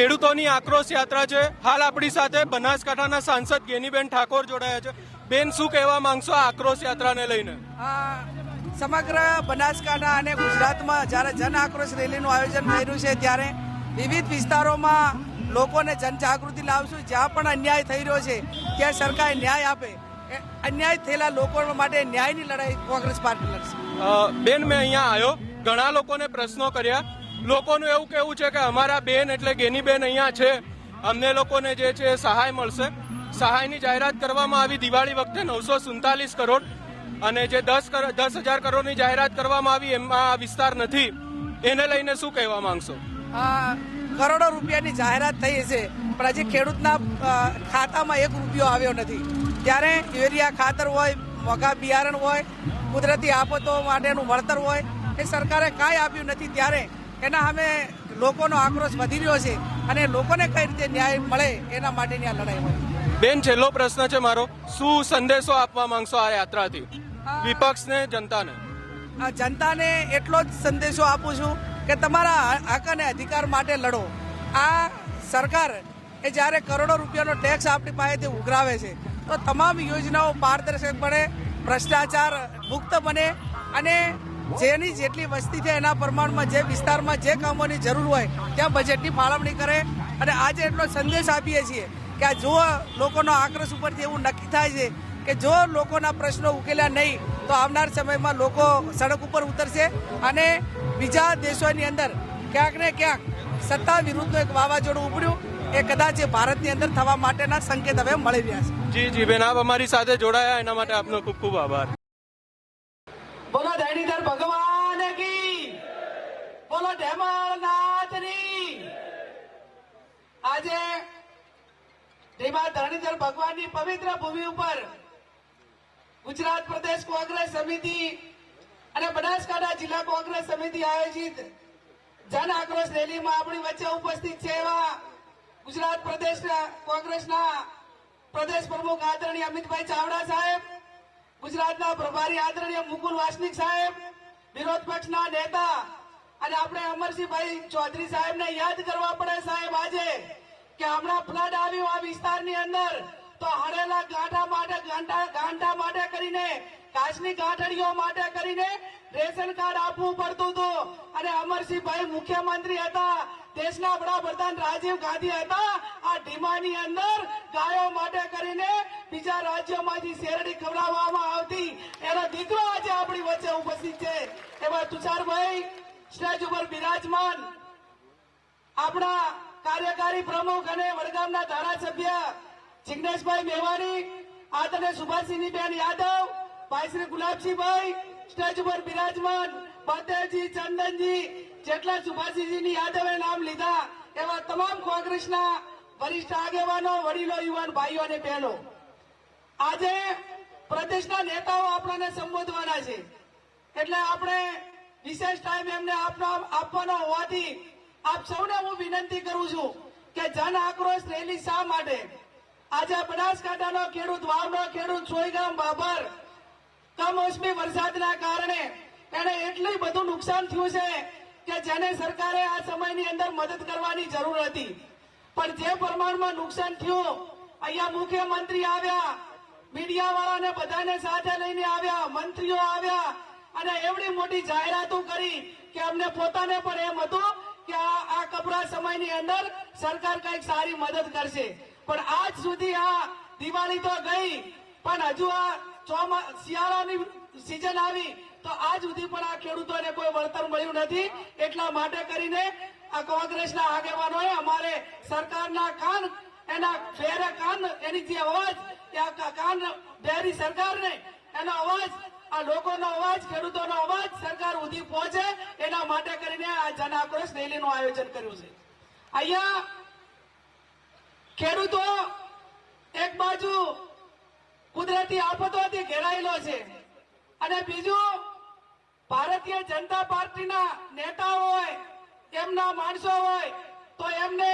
ખેડૂતોની આક્રોશ યાત્રા છે. હાલ આપણી સાથે બનાસકાંઠાના સાંસદ ગેનીબેન ઠાકોર જોડાયા છે. બેન શું કહેવા માંગશો આક્રોશ યાત્રાને લઈને? સમગ્ર બનાસકાંઠા અને ગુજરાતમાં જ્યારે જન આક્રોશ રેલીનું આયોજન થયેલું છે ત્યારે વિવિધ વિસ્તારોમાં લોકોને જનજાગૃતિ લાવશું. જ્યાં પણ અન્યાય થઈ રહ્યો છે ત્યાં સરકાર ન્યાય આપે. અન્યાય થયેલા લોકો માટે ન્યાયની લડાઈ કોંગ્રેસ પાર્ટી લડશે. બેન મેં અહીંયા આવ્યો. ઘણા લોકોને પ્રશ્નો કર્યા. લોકોનું એવું કેવું છે કે અમારા બેન એટલે ગેનીબેન અહીંયા છે. અમને લોકોને જે છે સહાય મળશે. સહાયની જાહેરાત કરવામાં આવી દિવાળી વખતે નવસો સુડતાલીસ કરોડ અને જે દસ દસ હજાર કરોડની જાહેરાત કરવામાં આવી એમાં વિસ્તાર નથી. એને લઈને શું કહેવા માંગશો? કરોડો રૂપિયાની જાહેરાત થઈ છે, પણ હજી ખેડૂતના ખાતામાં એક રૂપિયો આવ્યો નથી. ત્યારે યુરિયા ખાતર હોય મોઘા બિયારણ હોય, કુદરતી આફતો માટેનું વળતર હોય, એ સરકારે કાંઈ આપ્યું નથી. ત્યારે એના સામે લોકોનો આક્રોશ વધી રહ્યો છે અને લોકોને કઈ રીતે ન્યાય મળે એના માટેની આ લડાઈ હોય. બેન છેલ્લો પ્રશ્ન છે મારો. શું સંદેશો આપવા માંગશો આ યાત્રાથી? વિપક્ષને જનતાને? આ જનતાને એટલો જ સંદેશો આપું છું કે તમારા હક અને અધિકાર માટે લડો. આ સરકાર એ જ્યારે કરોડો રૂપિયાનો ટેક્સ આપણી પાસેથી ઉઘરાવે છે તો તમામ યોજનાઓ પારદર્શક બને ભ્રષ્ટાચાર મુક્ત બને અને જેની જેટલી વસ્તી છે એના પ્રમાણમાં જે વિસ્તારમાં જે કામોની જરૂર હોય, ત્યાં બજેટની ફાળવણી કરે. અને આજે એટલો સંદેશ આપીએ છીએ કે આ જો લોકોનો આક્રોશ ઉપરથી એવું નક્કી થાય છે કે જો લોકોના પ્રશ્નો ઉકેલ્યા નહીં, તો આવનાર સમયમાં લોકો સડક ઉપર ઉતરશે અને બીજા દેશોની અંદર ક્યાંક ને ક્યાંક સત્તા વિરુદ્ધનું એક વાવાઝોડું ઉપડ્યું. એ કદાચ એ ભારતની અંદર થવા માટેના સંકેત હવે મળી રહ્યા છે. જી જી, બેન, આપ અમારી સાથે જોડાયા. એના માટે આપનો ખૂબ ખૂબ આભાર. બોલો ઢેમળનાથની આજે ધીમા ધરણીધર ભગવાનની પવિત્ર ભૂમિ ઉપર ગુજરાત પ્રદેશ કોંગ્રેસ સમિતિ અને બનાસકાંઠા જિલ્લા કોંગ્રેસ સમિતિ આયોજિત જન આક્રોશ રેલીમાં આપણી વચ્ચે ઉપસ્થિત છે એવા ગુજરાત પ્રદેશ કોંગ્રેસના પ્રદેશ પ્રમુખ આદરણીય અમિતભાઈ ચાવડા સાહેબ, ગુજરાતના પ્રભારી આદરણીય મુકુલ વાસનિક સાહેબ, વિરોધ પક્ષના નેતા અને આપણે અમરસિંહભાઈ ચૌધરી સાહેબને યાદ કરવા પડે સાહેબ આજે કે હમણાં ફ્લડ આવ્યું આ વિસ્તારની અંદર. તો હરેલા ગાંઠા માટે ગાંઠા માટે કરીને કાચની ગાંઠડીઓ માટે કરીને રેશન કાર્ડ આપવું પડતું હતું. અને અમરસિંહભાઈ મુખ્યમંત્રી હતા, દેશના વડાપ્રધાન રાજીવ ગાંધી હતા. આ ઢીમાની અંદર ગાયો માટે કરીને બીજા રાજ્યોમાંથી શેરડી ખવડાવવામાં આવતી. એનો દીકરો આજે આપણી વચ્ચે ઉપસ્થિત છે. એવા તુષારભાઈ સ્ટેજ ઉપર બિરાજમાન આપણા કાર્યકારી પ્રમુખ અને વડગામના ધારાસભ્ય જિગ્નેશભાઈ મેવાણી, આદરણીય સુભાષિની બેન યાદવ, ભાઈ શ્રી ગુલાબસિંહભાઈ સ્ટેજ ઉપર બિરાજમાન ફતેહજી ચંદનજી, જેટલા સુભાષિજીની યાદવે નામ લીધા એવા તમામ કોંગ્રેસના વરિષ્ઠ આગેવાનો, વડીલો, યુવાન ભાઈઓ અને બહેનો. આજે પ્રદેશના નેતાઓ આપણને સંબોધવાના છે. એટલે આપણે વિશેષ ટાઈમ એમને આપવાનો હોવાથી આપ સૌને હું વિનંતી કરું છું કે જન આક્રોશ રેલી શા માટે? આજે બનાસકાંઠાનો ખેડૂત, વાવનો ખેડૂત, સોયગામ, બાબર, કમોસમી વરસાદના કારણે એને એટલું બધું નુકસાન થયું છે કે જેને સરકારે આ સમયની અંદર મદદ કરવાની જરૂર હતી. પણ જે પ્રમાણમાં નુકસાન થયું, અહીંયા મુખ્યમંત્રી આવ્યા મીડિયા વાળાને બધાને સાથે લઈને આવ્યા, મંત્રીઓ આવ્યા અને એવડી મોટી જાહેરાતો કરી કે અમને પોતાને પણ એમ હતું કે આ કપરા સમયની અંદર સરકાર કંઈક સારી મદદ કરશે. પણ આજ સુધી આ દિવાળી તો ગઈ, પણ હજુ આ ચોમા શિયાળાની સિઝન આવી, તો આજ સુધી પણ આ ખેડૂતોને કોઈ વળતર મળ્યું નથી. એટલા માટે કરીને આ કોંગ્રેસના આગેવાનોએ અમારે સરકારના કાન, એના ફેરે કાન, એની જે અવાજ કાન ડેરી સરકારને, એનો અવાજ આ લોકોનો અવાજ, ખેડૂતોનો અવાજ સરકાર સુધી પહોંચે એના માટે કરીને આ જન આક્રોશ રેલીનું આયોજન કર્યું છે. અહીંયા ખેડૂતો એક બાજુ કુદરતી આફતોથી ઘેરાયેલો છે અને બીજું ભારતીય જનતા પાર્ટીના નેતાઓ હોય, એમના માણસો હોય, તો એમને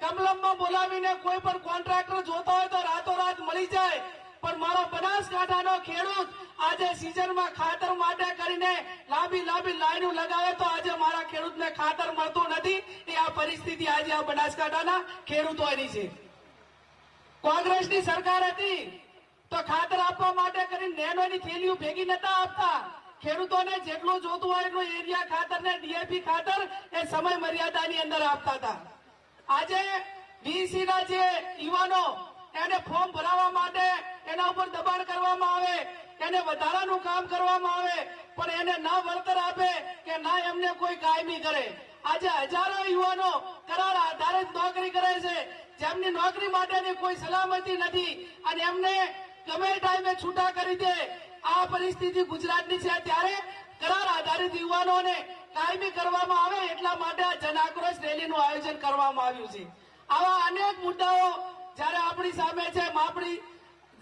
કમલમમાં બોલાવીને કોઈ પણ કોન્ટ્રાક્ટર જોતો હોય તો રાતોરાત મળી જાય. પણ મારો બનાસકાંઠાનો ખેડૂત આજે સિઝનમાં ખાતર માટે કરીને લાંબી લાંબી લાઈનો લગાવે તો આજે મારા ખેડૂતને ખાતર મળતું નથી. એ આ પરિસ્થિતિ આજે આ બનાસકાંઠાના ખેડૂતોની છે. કોંગ્રેસની સરકાર હતી તો ખાતર આપવા માટે કરીને નેનોની થેલીઓ ભેગી નતા આપતા. ખેડૂતોને જેટલું જોતું હોય એટલું એરિયા ખાતર ને ડીએપી ખાતર એ સમય મર્યાદાની અંદર આપતા હતા. આજે વીસી ના જે યુવાનો, એને ફોર્મ ભરાવવા માટે એના ઉપર દબાણ કરવામાં આવે. એને વધારાનું કામ કરવામાં આવે, પણ એને ના વળતર આપે કે ના એમને કોઈ કાયમી કરે. આજે હજારો યુવાનો કરાર આધારિત નોકરી કરે છે. જેમની નોકરી માટેની કોઈ સલામતી નથી અને એમને ગમે ટાઈમે છૂટા કરી દે. આ પરિસ્થિતિ ગુજરાતની છે. ત્યારે કરાર આધારિત યુવાનોને કાયમી કરવામાં આવે એટલા માટે આ જન આક્રોશ રેલીનું આયોજન કરવામાં આવ્યું છે. આવા અનેક મુદ્દાઓ જ્યારે આપણી સામે છે, માપણી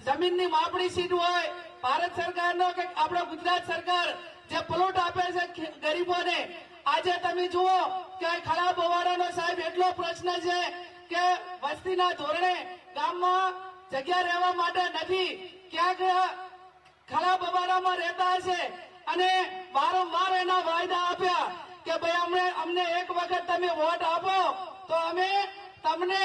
જમીનની માપણી સીટ હોય, ભારત સરકારનો કે આપણો ગુજરાત સરકાર જે પ્લોટ આપે છે ગરીબોને, આજે તમે જુઓ કે ખરાબ હોવાનો સાહેબ એટલો પ્રશ્ન છે કે વસ્તીના ધોરણે ગામમાં જગ્યા રહેવા માટે નથી, ક્યાંક ખરાબ અવાડામાં રહેતા હશે અને વારંવાર એના વાયદા આપ્યા કે ભાઈ અમને અમને એક વખત તમે વોટ આપો, તો અમે તમને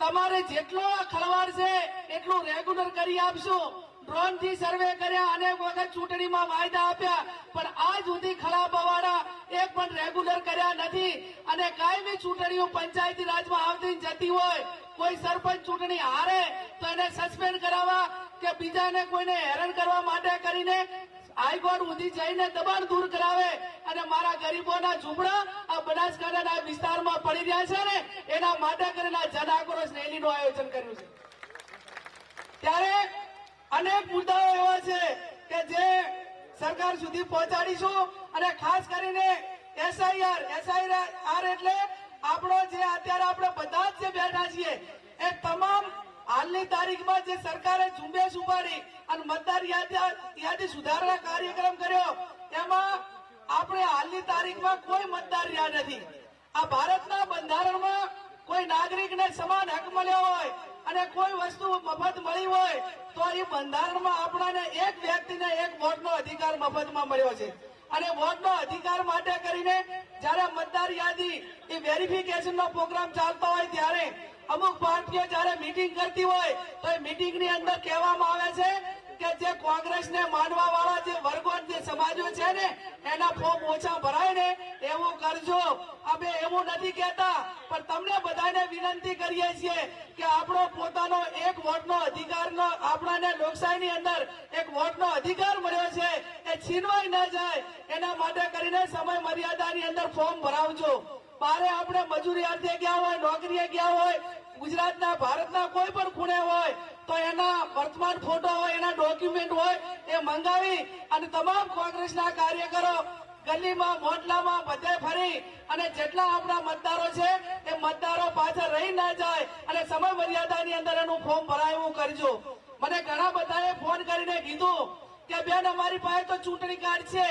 તમારે જેટલો આ ખળવાડ છે, એટલું રેગ્યુલર કરી આપશું. ડ્રોનથી સર્વે કર્યા, અનેક વખત ચૂંટણીમાં વાયદા આપ્યા, પણ આજ સુધી ખરાબ અવાડા એક પણ રેગ્યુલર કર્યા નથી. અને કાયમી ચૂંટણીઓ પંચાયતી રાજમાં આવતી જતી હોય, કોઈ સરપંચ ચૂંટણી હારે, તો એને સસ્પેન્ડ કરાવવા કે બીજાને કોઈને હેરાન કરવા માટે કરીને હાઈકોર્ટ સુધી જઈને દબાણ દૂર કરાવે અને મારા ગરીબોના ઝૂંપડા આ બનાસકાંઠાના વિસ્તારમાં પડી રહ્યા છે ને, એના માટે કરીને જન આક્રોશ રેલીનું આયોજન કર્યું છે. ત્યારે અનેક મુદ્દાઓ એવા છે કે જે સરકાર સુધી પહોંચાડીશું અને ખાસ કરીને એસઆઈઆર એસઆઈઆર એટલે આપણો જે, અત્યારે આપણે બધા જ જે બેઠા છીએ, એ તમામ હાલની તારીખમાં જે સરકારે ઝુંબેશ ઉપાડી અને મતદાર યાદી સુધારણા કાર્યક્રમ કર્યો, એમાં આપણે હાલની તારીખમાં કોઈ મતદાર યાદ નથી. આ ભારતના બંધારણમાં કોઈ નાગરિકને સમાન હક મળ્યો હોય અને કોઈ વસ્તુ મફત મળી હોય, તો એ બંધારણમાં આપણાને એક વ્યક્તિને એક વોટનો અધિકાર મફતમાં મળ્યો છે. અને વોટનો અધિકાર માટે કરીને જ્યારે મતદાર યાદી એ વેરિફિકેશનનો પ્રોગ્રામ ચાલતો હોય ત્યારે અમુક પાર્ટીઓ જયારે મીટિંગ કરતી હોય, તો એ મીટિંગની અંદર કહેવામાં આવે છે કે જે કોંગ્રેસને માનવા વાળા જે વર્ગો જે સમાજો છે ને, એના ફોર્મ ઓછા ભરાય ને, એવું કરજો. અમે એવું નથી કહેતા, પણ તમને બધાને વિનંતી કરીએ છીએ કે આપણો પોતાનો એક વોટનો અધિકારનો, આપણાને લોકશાહીની અંદર એક વોટનો અધિકાર મળ્યો છે, એ છીનવાઈ ન જાય. એના માટે કરીને સમય મર્યાદાની અંદર ફોર્મ ભરાવજો. બારે આપણે મજૂરી અર્થે ગયા હોય, નોકરીએ ગયા હોય, ગુજરાતના, ભારતના કોઈ પણ ખૂણે હોય, તો એના વર્તમાન ફોટો હોય, એના ડોક્યુમેન્ટ હોય, એ મંગાવી અને તમામ કોંગ્રેસના કાર્યકરો ગલીમાં મોટલામાં બધે ફરી અને જેટલા આપણા મતદારો છે, એ મતદારો પાછળ રહી ના જાય અને સમય મર્યાદાની અંદર એનું ફોર્મ ભરાય એવું કરજો. મને ઘણા બધાએ ફોન કરીને કીધું કે, બેન, અમારી પાસે તો ચૂંટણી કાર્ડ છે.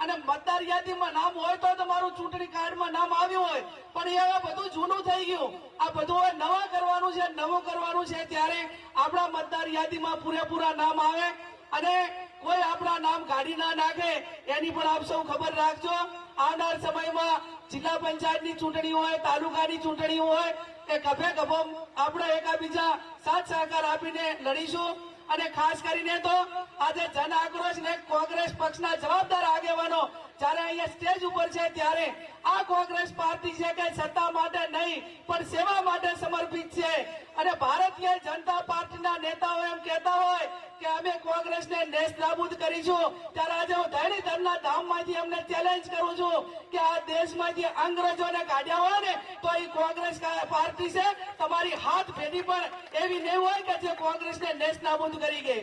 અને મતદાર યાદીમાં નામ હોય તો તમારું ચૂંટણી કાર્ડમાં નામ આવ્યું હોય. પણ એ બધું જૂનું થઈ ગયું. આ બધું હવે નવા કરવાનું છે, નવું કરવાનું છે. ત્યારે આપણા મતદાર યાદીમાં પૂરેપૂરા નામ આવે અને કોઈ આપણા નામ કાઢી ના નાખે, એની પણ આપ સૌ ખબર રાખજો. આવનાર સમયમાં જિલ્લા પંચાયતની ચૂંટણી હોય, તાલુકાની ચૂંટણી હોય, એ ગભે ગભો આપણે એકાબીજા સાથ સહકાર આપીને લડીશું. અને ખાસ કરીને તો આજે જન આક્રોશ ને કોંગ્રેસ પક્ષના જવાબદાર આગેવાનો જ્યારે અહીંયા સ્ટેજ ઉપર છે ત્યારે આ કોંગ્રેસ પાર્ટી છે કે સત્તા માટે નહીં, પણ સેવા માટે સમર્પિત છે. અને ભારતીય જનતા પાર્ટીના નેતાઓ એમ કહેતા હોય કે અમે કોંગ્રેસને નેસ્ત નાબૂદ કરીશું. ત્યારે આજે હું ધરણીધરના ધામમાંથી અમને ચેલેન્જ કરું છું કે આ દેશમાંથી અંગ્રેજોને કાઢ્યા હોય ને, તો એ કોંગ્રેસ પાર્ટી છે, તમારી હાથ પેઢી પણ એવી નહીં હોય કે જે કોંગ્રેસને નેસ્ત નાબૂદ કરી ગઈ.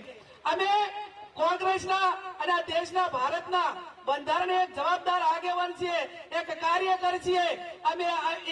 અમે કોંગ્રેસના અને દેશના ભારતના બંધારણ એક જવાબદાર આગેવાન છીએ, એક કાર્યકર છીએ. અમે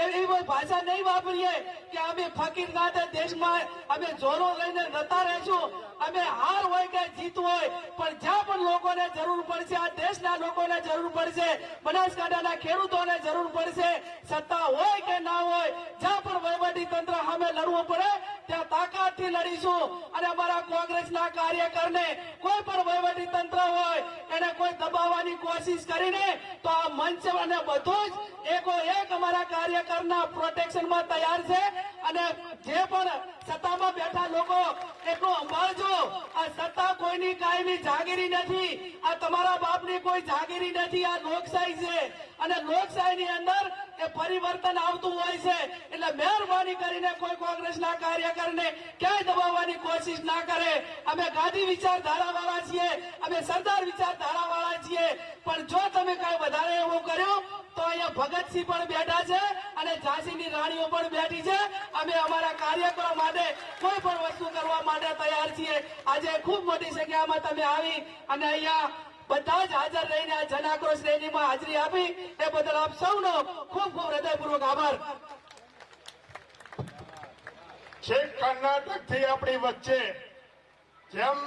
એવી ભાષા નહીં વાપરીએ કે અમે ફકીર નાથે દેશમાં અમે જોરો લઈને નતા રહેશું. અમે હાર હોય કે જીત હોય, પણ જ્યાં પણ લોકોને જરૂર પડશે, આ દેશના લોકોને જરૂર પડશે, બનાસકાંઠાના ખેડૂતોને જરૂર પડશે. સત્તા હોય કે ના હોય, જ્યાં પણ વહીવટી તંત્ર સામે લડવું પડે ત્યાં તાકાતથી લડીશું અને અમારા કોંગ્રેસના કાર્યકરને કોઈ પણ વહીવટી તંત્ર હોય, એને કોઈ દબાવવાની કોશિશ કરીને તો આ મંચ અને બધું જ એકો એક અમારા કાર્યકરના પ્રોટેક્શનમાં તૈયાર છે. અને જે પણ સત્તામાં બેઠા લોકો, એટલું અંબાળજો આ સત્તા કોઈની કાયમી જાગીરી નથી. આ તમારા બાપની કોઈ જાગીરી નથી. આ લોકશાહી છે. અને લોકશાહીની અંદર એ પરિવર્તન આવતું હોય છે. એટલે મહેરબાની કરીને કોઈ કોંગ્રેસના કાર્યકરને ક્યાંય દબાવવાની કોશિશ ના કરે. અમે ગાંધી વિચારધારાવાળા છીએ, અમે સરદાર વિચારધારાવાળા છીએ. પણ જો તમે કઈ વધારે એવું કર્યું, તો અહીંયા ભગતસિંહ પણ બેઠા છે અને ઝાંસીની રાણીઓ પણ બેઠી છે. અમે અમારા કાર્યકરો માટે કોઈ પણ વસ્તુ કરવા માટે તૈયાર છીએ. આજે ખૂબ મોટી સંખ્યામાં તમે આવી અને અહીંયા બધા જ હાજર રહીને આ જનાક્રોશ રેલીમાં હાજરી આપી એ બદલ આપ સૌનો ખૂબ ખૂબ હૃદયપૂર્વક આભાર. છેક કર્ણાટકથી આપણી વચ્ચે જેમ